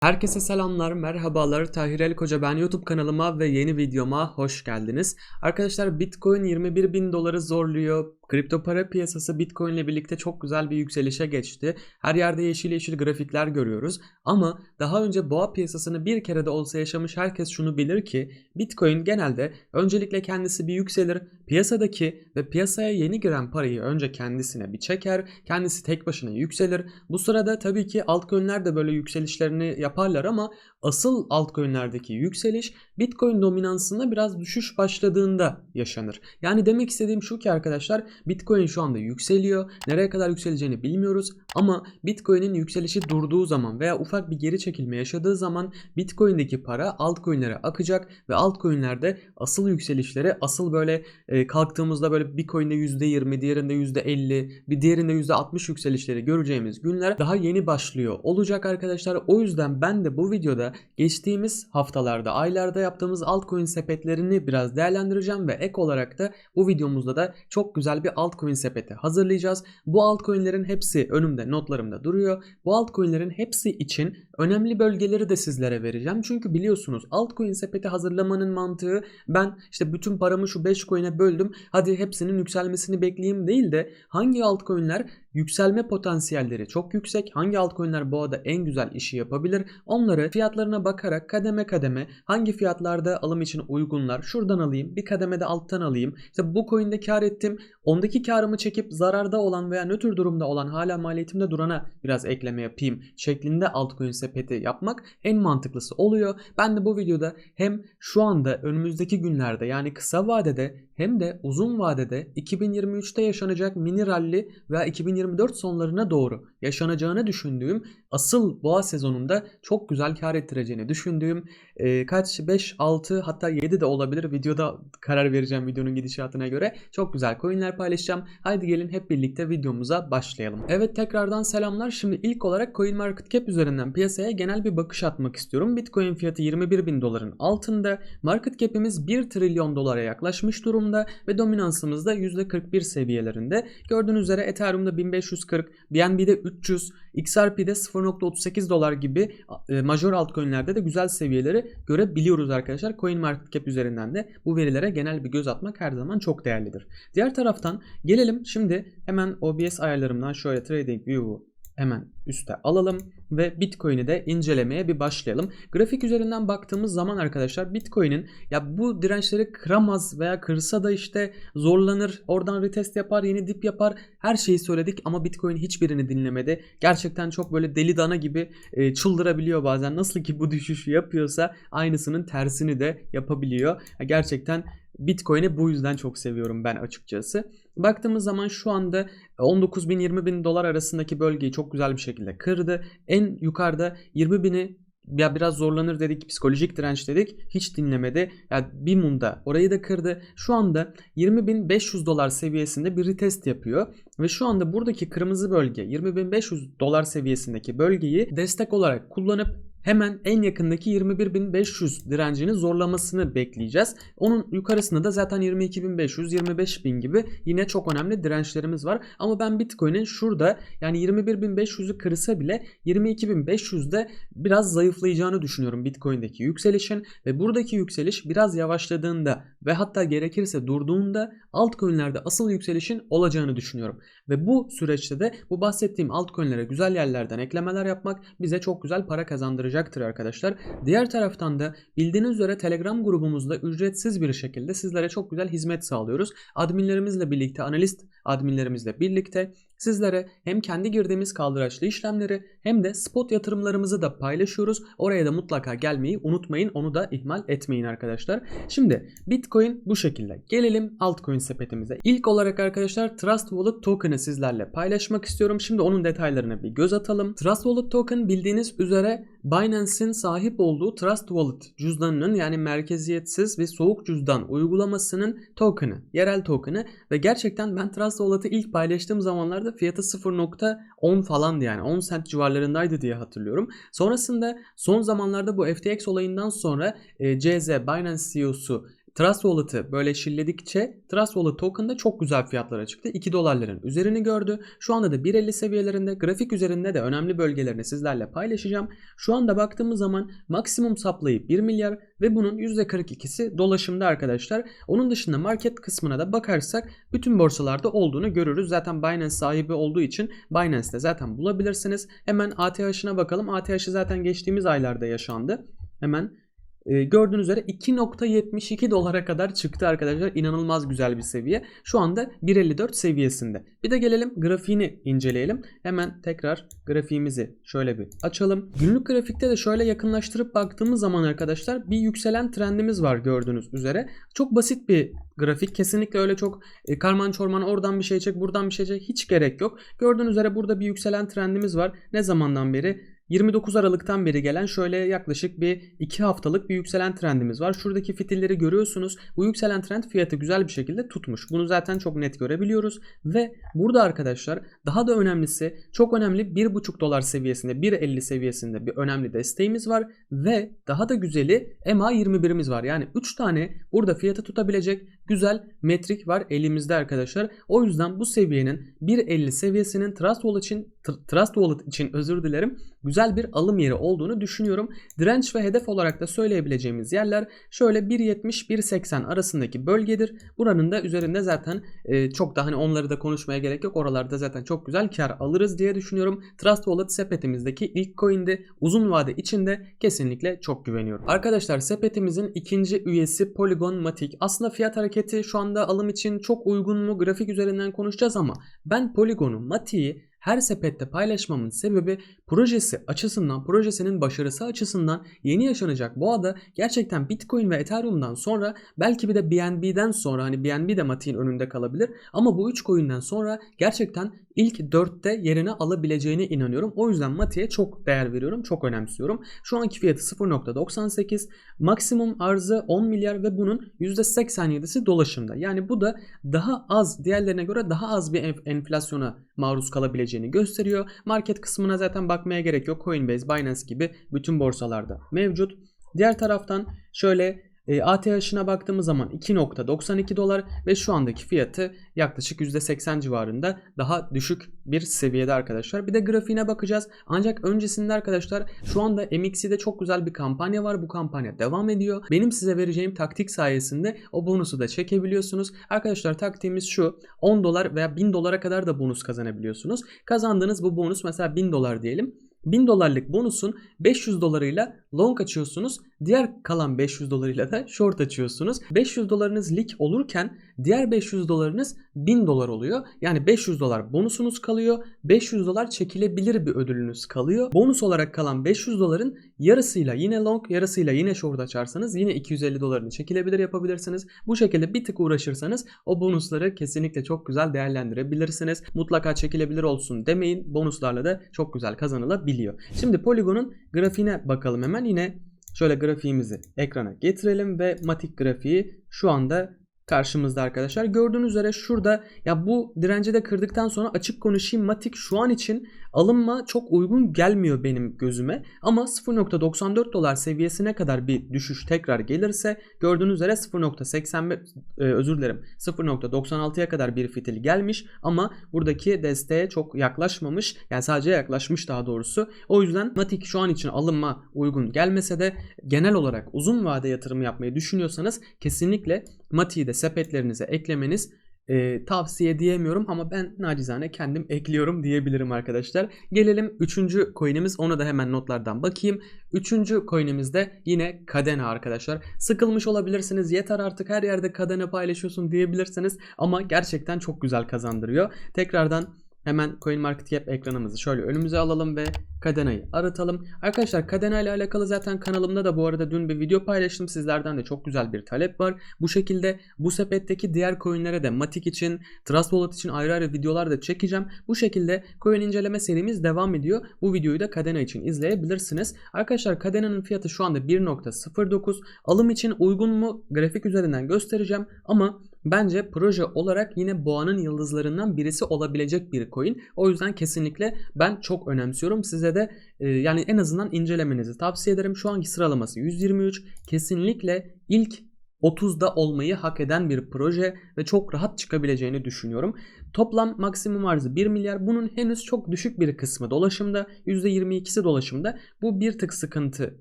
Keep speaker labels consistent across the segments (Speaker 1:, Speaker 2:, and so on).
Speaker 1: Herkese selamlar, merhabalar. Tahir El Koca ben YouTube kanalıma ve yeni videoma hoş geldiniz. Arkadaşlar Bitcoin 21 bin doları zorluyor. Kripto para piyasası Bitcoin ile birlikte çok güzel bir yükselişe geçti. Her yerde yeşil yeşil grafikler görüyoruz. Ama daha önce boğa piyasasını bir kere de olsa yaşamış herkes şunu bilir ki Bitcoin genelde öncelikle kendisi bir yükselir. Piyasadaki ve piyasaya yeni giren parayı önce kendisine bir çeker. Kendisi tek başına yükselir. Bu sırada tabii ki altcoin'ler de böyle yükselişlerini yaparlar ama asıl altcoin'lerdeki yükseliş Bitcoin dominansında biraz düşüş başladığında yaşanır. Yani demek istediğim şu ki arkadaşlar Bitcoin şu anda yükseliyor. Nereye kadar yükseleceğini bilmiyoruz ama Bitcoin'in yükselişi durduğu zaman veya ufak bir geri çekilme yaşadığı zaman Bitcoin'deki para altcoin'lere akacak ve altcoin'lerde asıl yükselişleri asıl böyle e, kalktığımızda böyle bir coin'de %20, diğerinde %50, bir diğerinde %60 yükselişleri göreceğimiz günler daha yeni başlıyor olacak arkadaşlar. O yüzden ben de bu videoda geçtiğimiz haftalarda, aylarda yaptığımız altcoin sepetlerini biraz değerlendireceğim ve ek olarak da bu videomuzda da çok güzel bir altcoin sepeti hazırlayacağız. Bu altcoin'lerin hepsi önümde notlarımda duruyor. Bu altcoin'lerin hepsi için önemli bölgeleri de sizlere vereceğim. Çünkü biliyorsunuz altcoin sepeti hazırlamanın mantığı ben işte bütün paramı şu 5 coin'e böldüm. Hadi hepsinin yükselmesini bekleyeyim değil de hangi altcoin'ler yükselme potansiyelleri çok yüksek. Hangi altcoin'ler bu arada en güzel işi yapabilir? Onları fiyatlarına bakarak kademe kademe hangi fiyatlarda alım için uygunlar? Şuradan alayım, bir kademede alttan alayım. İşte bu coin'de kar ettim. Ondaki karımı çekip zararda olan veya nötr durumda olan hala maliyetimde durana biraz ekleme yapayım şeklinde altcoin sepeti yapmak en mantıklısı oluyor. Ben de bu videoda hem şu anda önümüzdeki günlerde yani kısa vadede hem de uzun vadede 2023'te yaşanacak mini rally veya 2024 sonlarına doğru yaşanacağını düşündüğüm asıl boğa sezonunda çok güzel kar ettireceğini düşündüğüm e, kaç 5 6 hatta 7 de olabilir videoda karar vereceğim videonun gidişatına göre çok güzel coinler paylaşacağım. Haydi gelin hep birlikte videomuza başlayalım. Evet tekrardan selamlar. Şimdi ilk olarak CoinMarketCap üzerinden piyasaya genel bir bakış atmak istiyorum. Bitcoin fiyatı 21 bin doların altında. Market cap'imiz 1 trilyon dolara yaklaşmış durumda ve dominansımız da %41 seviyelerinde. Gördüğünüz üzere Ethereum'da 1540, BNB'de 300, XRP'de 0.38 dolar gibi e, major altcoin'lerde de güzel seviyeleri görebiliyoruz arkadaşlar. CoinMarketCap üzerinden de bu verilere genel bir göz atmak her zaman çok değerlidir. Diğer taraftan gelelim şimdi hemen OBS ayarlarımdan şöyle TradingView'u hemen üste alalım ve Bitcoin'i de incelemeye bir başlayalım. Grafik üzerinden baktığımız zaman arkadaşlar Bitcoin'in ya bu dirençleri kıramaz veya kırsa da işte zorlanır. Oradan retest yapar, yeni dip yapar. Her şeyi söyledik ama Bitcoin hiçbirini dinlemedi. Gerçekten çok böyle deli dana gibi e, çıldırabiliyor bazen. Nasıl ki bu düşüşü yapıyorsa aynısının tersini de yapabiliyor. Ya gerçekten Bitcoin'i bu yüzden çok seviyorum ben açıkçası. Baktığımız zaman şu anda 19 bin 20 bin dolar arasındaki bölgeyi çok güzel bir şekilde kırdı. En yukarıda 20 bini ya biraz zorlanır dedik psikolojik direnç dedik hiç dinlemedi. Yani bir mumda orayı da kırdı. Şu anda 20.500 dolar seviyesinde bir retest yapıyor ve şu anda buradaki kırmızı bölge 20.500 dolar seviyesindeki bölgeyi destek olarak kullanıp hemen en yakındaki 21.500 direncini zorlamasını bekleyeceğiz. Onun yukarısında da zaten 22.500, 25.000 gibi yine çok önemli dirençlerimiz var. Ama ben Bitcoin'in şurada yani 21.500'ü kırsa bile 22.500'de biraz zayıflayacağını düşünüyorum Bitcoin'deki yükselişin ve buradaki yükseliş biraz yavaşladığında ve hatta gerekirse durduğunda altcoin'lerde asıl yükselişin olacağını düşünüyorum. Ve bu süreçte de bu bahsettiğim altcoin'lere güzel yerlerden eklemeler yapmak bize çok güzel para kazandıracaktır arkadaşlar. Diğer taraftan da bildiğiniz üzere Telegram grubumuzda ücretsiz bir şekilde sizlere çok güzel hizmet sağlıyoruz. Adminlerimizle birlikte, analist adminlerimizle birlikte sizlere hem kendi girdiğimiz kaldıraçlı işlemleri hem de spot yatırımlarımızı da paylaşıyoruz. Oraya da mutlaka gelmeyi unutmayın. Onu da ihmal etmeyin arkadaşlar. Şimdi Bitcoin bu şekilde. Gelelim altcoin sepetimize. İlk olarak arkadaşlar Trust Wallet token'ı sizlerle paylaşmak istiyorum. Şimdi onun detaylarına bir göz atalım. Trust Wallet token bildiğiniz üzere Binance'in sahip olduğu Trust Wallet cüzdanının yani merkeziyetsiz ve soğuk cüzdan uygulamasının token'ı, yerel token'ı ve gerçekten ben Trust Wallet'ı ilk paylaştığım zamanlarda fiyatı 0.10 falandı yani 10 cent civarlarındaydı diye hatırlıyorum. Sonrasında son zamanlarda bu FTX olayından sonra e, CZ Binance CEO'su Trust Wallet'ı böyle şilledikçe Trust Wallet token'da çok güzel fiyatlara çıktı. 2 dolarların üzerini gördü. Şu anda da 1.50 seviyelerinde grafik üzerinde de önemli bölgelerini sizlerle paylaşacağım. Şu anda baktığımız zaman maksimum supply'ı 1 milyar ve bunun %42'si dolaşımda arkadaşlar. Onun dışında market kısmına da bakarsak bütün borsalarda olduğunu görürüz. Zaten Binance sahibi olduğu için Binance'te zaten bulabilirsiniz. Hemen ATH'ına bakalım. ATH'ı zaten geçtiğimiz aylarda yaşandı. Hemen e, gördüğünüz üzere 2.72 dolara kadar çıktı arkadaşlar. İnanılmaz güzel bir seviye. Şu anda 1.54 seviyesinde. Bir de gelelim grafiğini inceleyelim. Hemen tekrar grafiğimizi şöyle bir açalım. Günlük grafikte de şöyle yakınlaştırıp baktığımız zaman arkadaşlar bir yükselen trendimiz var gördüğünüz üzere. Çok basit bir grafik. Kesinlikle öyle çok e, karman çorman oradan bir şey çek buradan bir şey çek hiç gerek yok. Gördüğünüz üzere burada bir yükselen trendimiz var. Ne zamandan beri? 29 Aralık'tan beri gelen şöyle yaklaşık bir 2 haftalık bir yükselen trendimiz var. Şuradaki fitilleri görüyorsunuz. Bu yükselen trend fiyatı güzel bir şekilde tutmuş. Bunu zaten çok net görebiliyoruz. Ve burada arkadaşlar daha da önemlisi çok önemli 1,5 dolar seviyesinde 1.50 seviyesinde bir önemli desteğimiz var. Ve daha da güzeli MA21'imiz var. Yani 3 tane burada fiyatı tutabilecek güzel metrik var elimizde arkadaşlar. O yüzden bu seviyenin 1.50 seviyesinin Trust Wallet için Trust Wallet için özür dilerim güzel bir alım yeri olduğunu düşünüyorum. Direnç ve hedef olarak da söyleyebileceğimiz yerler şöyle 1.70-1.80 arasındaki bölgedir. Buranın da üzerinde zaten e, çok da hani onları da konuşmaya gerek yok. Oralarda zaten çok güzel kar alırız diye düşünüyorum. Trust Wallet sepetimizdeki ilk coin'di. Uzun vade içinde kesinlikle çok güveniyorum. Arkadaşlar sepetimizin ikinci üyesi Polygon Matic. Aslında fiyat hareketi şu anda alım için çok uygun mu? Grafik üzerinden konuşacağız ama ben Polygon'u, Matic'i her sepette paylaşmamın sebebi projesi açısından, projesinin başarısı açısından yeni yaşanacak bu ada gerçekten Bitcoin ve Ethereum'dan sonra belki bir de BNB'den sonra hani BNB de Matik'in önünde kalabilir ama bu 3 coin'den sonra gerçekten ilk 4'te yerini alabileceğine inanıyorum. O yüzden Matik'e çok değer veriyorum, çok önemsiyorum. Şu anki fiyatı 0.98, maksimum arzı 10 milyar ve bunun %87'si dolaşımda. Yani bu da daha az diğerlerine göre daha az bir enflasyona maruz kalabileceğini gösteriyor. Market kısmına zaten bakmaya gerek yok. Coinbase, Binance gibi bütün borsalarda mevcut. Diğer taraftan şöyle e, ATH'ına baktığımız zaman 2.92 dolar ve şu andaki fiyatı yaklaşık %80 civarında daha düşük bir seviyede arkadaşlar. Bir de grafiğine bakacağız. Ancak öncesinde arkadaşlar şu anda MXC'de çok güzel bir kampanya var. Bu kampanya devam ediyor. Benim size vereceğim taktik sayesinde o bonusu da çekebiliyorsunuz. Arkadaşlar taktiğimiz şu. 10 dolar veya 1000 dolara kadar da bonus kazanabiliyorsunuz. Kazandığınız bu bonus mesela 1000 dolar diyelim. 1000 dolarlık bonusun 500 dolarıyla long açıyorsunuz. Diğer kalan 500 dolarıyla da short açıyorsunuz. 500 dolarınız lik olurken diğer 500 dolarınız 1000 dolar oluyor. Yani 500 dolar bonusunuz kalıyor. 500 dolar çekilebilir bir ödülünüz kalıyor. Bonus olarak kalan 500 doların yarısıyla yine long yarısıyla yine short açarsanız yine 250 dolarını çekilebilir yapabilirsiniz. Bu şekilde bir tık uğraşırsanız o bonusları kesinlikle çok güzel değerlendirebilirsiniz. Mutlaka çekilebilir olsun demeyin. Bonuslarla da çok güzel kazanılabiliyor. Şimdi Polygon'un grafiğine bakalım hemen. Yine şöyle grafiğimizi ekrana getirelim ve matik grafiği şu anda karşımızda arkadaşlar. Gördüğünüz üzere şurada ya bu direnci de kırdıktan sonra açık konuşayım Matik şu an için alınma çok uygun gelmiyor benim gözüme. Ama 0.94 dolar seviyesine kadar bir düşüş tekrar gelirse gördüğünüz üzere 0.85 e, özür dilerim 0.96'ya kadar bir fitil gelmiş ama buradaki desteğe çok yaklaşmamış. Yani sadece yaklaşmış daha doğrusu. O yüzden Matik şu an için alınma uygun gelmese de genel olarak uzun vade yatırım yapmayı düşünüyorsanız kesinlikle Matik'i de sepetlerinize eklemeniz e, tavsiye diyemiyorum ama ben nacizane kendim ekliyorum diyebilirim arkadaşlar. Gelelim 3. coin'imiz ona da hemen notlardan bakayım. 3. coin'imiz de yine Kadena arkadaşlar. Sıkılmış olabilirsiniz yeter artık her yerde Kadena paylaşıyorsun diyebilirsiniz ama gerçekten çok güzel kazandırıyor. Tekrardan Hemen CoinMarketCap ekranımızı şöyle önümüze alalım ve Kadena'yı aratalım. Arkadaşlar Kadena ile alakalı zaten kanalımda da bu arada dün bir video paylaştım. Sizlerden de çok güzel bir talep var. Bu şekilde bu sepetteki diğer coinlere de Matic için, Trust Wallet için ayrı ayrı videolar da çekeceğim. Bu şekilde coin inceleme serimiz devam ediyor. Bu videoyu da Kadena için izleyebilirsiniz. Arkadaşlar Kadena'nın fiyatı şu anda 1.09. Alım için uygun mu? Grafik üzerinden göstereceğim ama bence proje olarak yine boğanın yıldızlarından birisi olabilecek bir coin. O yüzden kesinlikle ben çok önemsiyorum. Size de e, yani en azından incelemenizi tavsiye ederim. Şu anki sıralaması 123. Kesinlikle ilk 30'da olmayı hak eden bir proje ve çok rahat çıkabileceğini düşünüyorum. Toplam maksimum arzı 1 milyar. Bunun henüz çok düşük bir kısmı dolaşımda. %22'si dolaşımda. Bu bir tık sıkıntı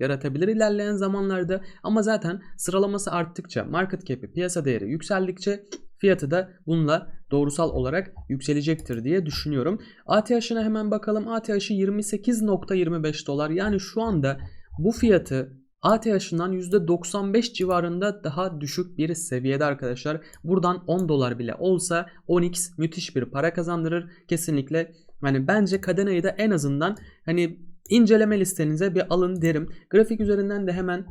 Speaker 1: yaratabilir ilerleyen zamanlarda. Ama zaten sıralaması arttıkça, market cap'i, piyasa değeri yükseldikçe fiyatı da bununla doğrusal olarak yükselecektir diye düşünüyorum. ATH'ına hemen bakalım. ATH'ı 28.25 dolar. Yani şu anda bu fiyatı ATH'ından %95 civarında daha düşük bir seviyede arkadaşlar. Buradan 10 dolar bile olsa 10x müthiş bir para kazandırır. Kesinlikle hani bence Cadena'yı da en azından hani inceleme listenize bir alın derim. Grafik üzerinden de hemen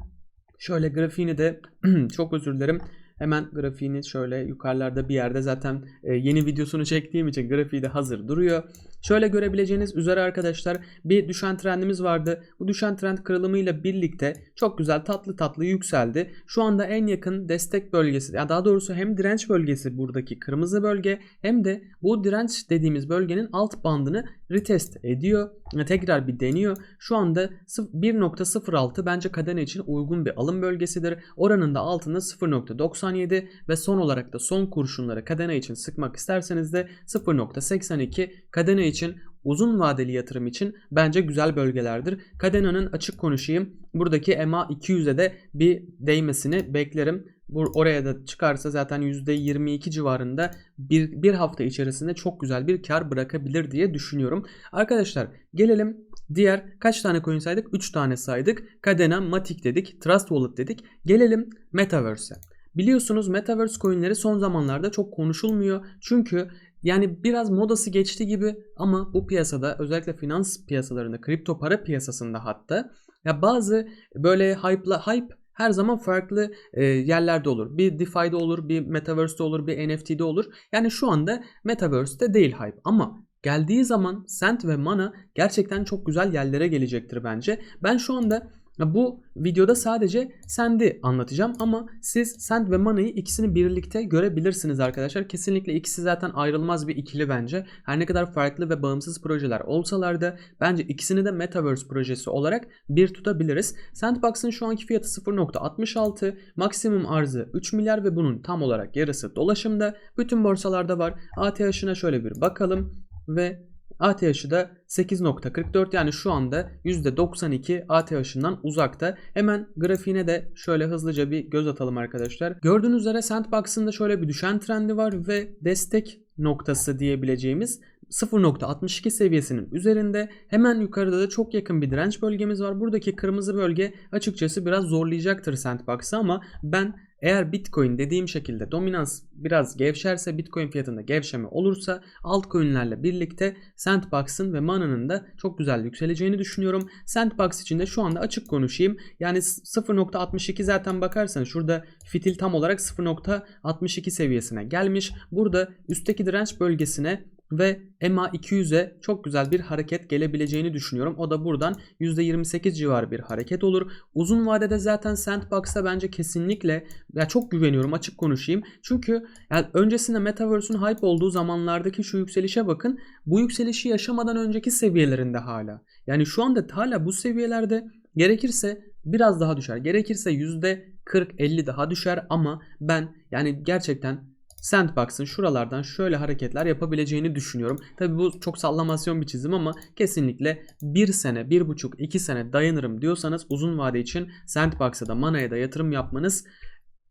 Speaker 1: şöyle grafiğini de çok özür dilerim. Hemen grafiğini şöyle yukarılarda bir yerde zaten e, yeni videosunu çektiğim için grafiği de hazır duruyor. Şöyle görebileceğiniz üzere arkadaşlar bir düşen trendimiz vardı. Bu düşen trend kırılımıyla birlikte çok güzel tatlı tatlı yükseldi. Şu anda en yakın destek bölgesi ya daha doğrusu hem direnç bölgesi buradaki kırmızı bölge hem de bu direnç dediğimiz bölgenin alt bandını retest ediyor. Tekrar bir deniyor. Şu anda 1.06 bence kadene için uygun bir alım bölgesidir. Oranın da altında 0.97 ve son olarak da son kurşunları kadene için sıkmak isterseniz de 0.82 kadene için uzun vadeli yatırım için bence güzel bölgelerdir. Cadena'nın açık konuşayım buradaki EMA 200'e de bir değmesini beklerim. Bu oraya da çıkarsa zaten %22 civarında bir, bir hafta içerisinde çok güzel bir kar bırakabilir diye düşünüyorum. Arkadaşlar gelelim diğer kaç tane coin saydık? 3 tane saydık. Cadena, Matic dedik, Trust Wallet dedik. Gelelim Metaverse'e. Biliyorsunuz Metaverse coinleri son zamanlarda çok konuşulmuyor. Çünkü yani biraz modası geçti gibi ama bu piyasada özellikle finans piyasalarında, kripto para piyasasında hatta ya bazı böyle hype'la hype her zaman farklı e, yerlerde olur. Bir DeFi'de olur, bir Metaverse'de olur, bir NFT'de olur. Yani şu anda Metaverse'de değil hype ama geldiği zaman Sent ve Mana gerçekten çok güzel yerlere gelecektir bence. Ben şu anda bu videoda sadece Send'i anlatacağım ama siz Send ve Mana'yı ikisini birlikte görebilirsiniz arkadaşlar. Kesinlikle ikisi zaten ayrılmaz bir ikili bence. Her ne kadar farklı ve bağımsız projeler olsalar da bence ikisini de Metaverse projesi olarak bir tutabiliriz. Sandbox'ın şu anki fiyatı 0.66, maksimum arzı 3 milyar ve bunun tam olarak yarısı dolaşımda. Bütün borsalarda var. ATH'ına şöyle bir bakalım ve ATH'ı da 8.44 yani şu anda %92 ATH'ından uzakta. Hemen grafiğine de şöyle hızlıca bir göz atalım arkadaşlar. Gördüğünüz üzere Sandbox'ın da şöyle bir düşen trendi var ve destek noktası diyebileceğimiz 0.62 seviyesinin üzerinde hemen yukarıda da çok yakın bir direnç bölgemiz var. Buradaki kırmızı bölge açıkçası biraz zorlayacaktır Sandbox'ı ama ben eğer Bitcoin dediğim şekilde dominans biraz gevşerse Bitcoin fiyatında gevşeme olursa altcoin'lerle birlikte Sandbox'ın ve Mana'nın da çok güzel yükseleceğini düşünüyorum. Sandbox için de şu anda açık konuşayım. Yani 0.62 zaten bakarsanız şurada fitil tam olarak 0.62 seviyesine gelmiş. Burada üstteki direnç bölgesine ve EMA 200'e çok güzel bir hareket gelebileceğini düşünüyorum. O da buradan %28 civarı bir hareket olur. Uzun vadede zaten Sandbox'a bence kesinlikle ya çok güveniyorum açık konuşayım. Çünkü yani öncesinde Metaverse'ün hype olduğu zamanlardaki şu yükselişe bakın. Bu yükselişi yaşamadan önceki seviyelerinde hala. Yani şu anda hala bu seviyelerde gerekirse biraz daha düşer. Gerekirse %40-50 daha düşer ama ben yani gerçekten Sandbox'ın şuralardan şöyle hareketler yapabileceğini düşünüyorum. Tabi bu çok sallamasyon bir çizim ama kesinlikle 1 sene, 1,5, 2 sene dayanırım diyorsanız uzun vade için Sandbox'a da Mana'ya da yatırım yapmanız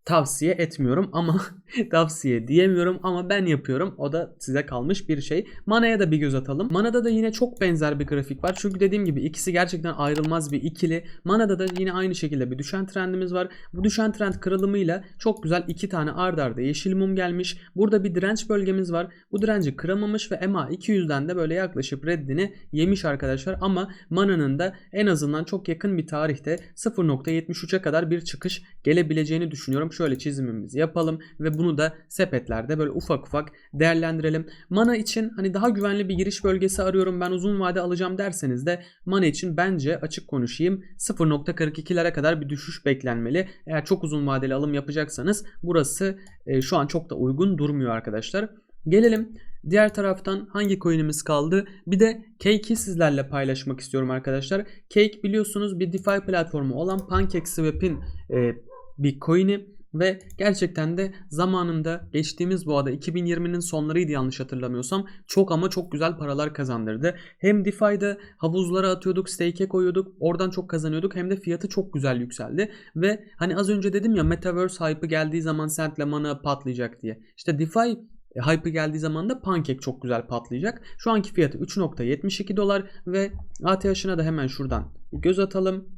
Speaker 1: tavsiye etmiyorum ama tavsiye diyemiyorum ama ben yapıyorum. O da size kalmış bir şey. Mana'ya da bir göz atalım. Mana'da da yine çok benzer bir grafik var. Çünkü dediğim gibi ikisi gerçekten ayrılmaz bir ikili. Mana'da da yine aynı şekilde bir düşen trendimiz var. Bu düşen trend kırılımıyla çok güzel iki tane ard arda yeşil mum gelmiş. Burada bir direnç bölgemiz var. Bu direnci kıramamış ve EMA 200'den de böyle yaklaşıp reddini yemiş arkadaşlar. Ama Mana'nın da en azından çok yakın bir tarihte 0.73'e kadar bir çıkış gelebileceğini düşünüyorum şöyle çizimimizi yapalım ve bunu da sepetlerde böyle ufak ufak değerlendirelim. Mana için hani daha güvenli bir giriş bölgesi arıyorum ben uzun vade alacağım derseniz de mana için bence açık konuşayım 0.42'lere kadar bir düşüş beklenmeli. Eğer çok uzun vadeli alım yapacaksanız burası e, şu an çok da uygun durmuyor arkadaşlar. Gelelim diğer taraftan hangi coin'imiz kaldı? Bir de Cake'i sizlerle paylaşmak istiyorum arkadaşlar. Cake biliyorsunuz bir DeFi platformu olan PancakeSwap'in e, bir coin'i ve gerçekten de zamanında geçtiğimiz bu arada 2020'nin sonlarıydı yanlış hatırlamıyorsam çok ama çok güzel paralar kazandırdı. Hem DeFi'de havuzlara atıyorduk, stake'e koyuyorduk. Oradan çok kazanıyorduk. Hem de fiyatı çok güzel yükseldi. Ve hani az önce dedim ya Metaverse hype'ı geldiği zaman Sentle Mana patlayacak diye. İşte DeFi e, hype'ı geldiği zaman da Pancake çok güzel patlayacak. Şu anki fiyatı 3.72 dolar ve ATH'ına da hemen şuradan göz atalım.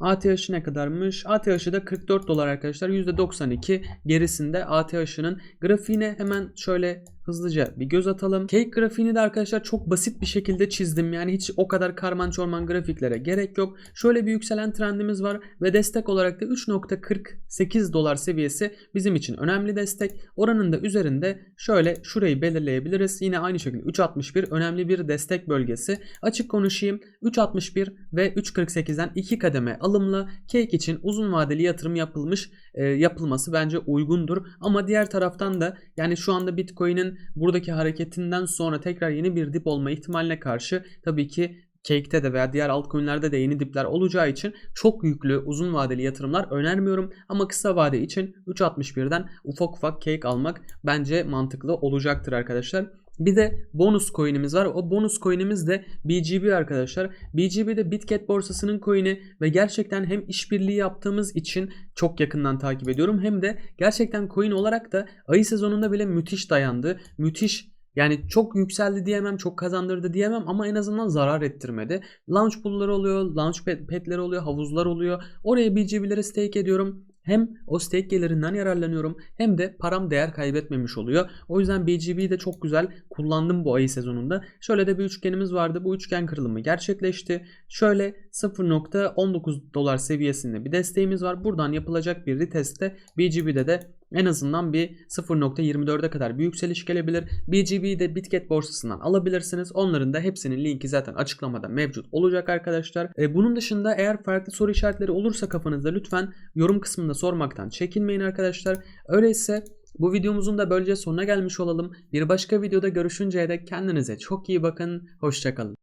Speaker 1: ATH'ı ne kadarmış? ATH'ı da 44 dolar arkadaşlar. %92 gerisinde ATH'ının grafiğine hemen şöyle hızlıca bir göz atalım. Cake grafiğini de arkadaşlar çok basit bir şekilde çizdim. Yani hiç o kadar karman çorman grafiklere gerek yok. Şöyle bir yükselen trendimiz var ve destek olarak da 3.48 dolar seviyesi bizim için önemli destek. Oranın da üzerinde şöyle şurayı belirleyebiliriz. Yine aynı şekilde 3.61 önemli bir destek bölgesi. Açık konuşayım 3.61 ve 3.48'den 2 kademe alımla Cake için uzun vadeli yatırım yapılmış e, yapılması bence uygundur. Ama diğer taraftan da yani şu anda Bitcoin'in buradaki hareketinden sonra tekrar yeni bir dip olma ihtimaline karşı tabii ki Cake'te de veya diğer altcoin'lerde de yeni dipler olacağı için çok yüklü uzun vadeli yatırımlar önermiyorum. Ama kısa vade için 3.61'den ufak ufak cake almak bence mantıklı olacaktır arkadaşlar. Bir de bonus coin'imiz var. O bonus coin'imiz de BGB arkadaşlar. BGB de Bitget borsasının coin'i ve gerçekten hem işbirliği yaptığımız için çok yakından takip ediyorum. Hem de gerçekten coin olarak da ayı sezonunda bile müthiş dayandı. Müthiş yani çok yükseldi diyemem, çok kazandırdı diyemem ama en azından zarar ettirmedi. Launch pool'ları oluyor, launch pad'leri oluyor, havuzlar oluyor. Oraya BGB'leri stake ediyorum. Hem o stake yararlanıyorum hem de param değer kaybetmemiş oluyor. O yüzden BGB'yi de çok güzel kullandım bu ayı sezonunda. Şöyle de bir üçgenimiz vardı. Bu üçgen kırılımı gerçekleşti. Şöyle 0.19 dolar seviyesinde bir desteğimiz var. Buradan yapılacak bir retestte BGB'de de en azından bir 0.24'e kadar bir yükseliş gelebilir. BGB'yi de Bitget borsasından alabilirsiniz. Onların da hepsinin linki zaten açıklamada mevcut olacak arkadaşlar. E, bunun dışında eğer farklı soru işaretleri olursa kafanızda lütfen yorum kısmında sormaktan çekinmeyin arkadaşlar. Öyleyse bu videomuzun da böylece sonuna gelmiş olalım. Bir başka videoda görüşünceye dek kendinize çok iyi bakın. Hoşçakalın.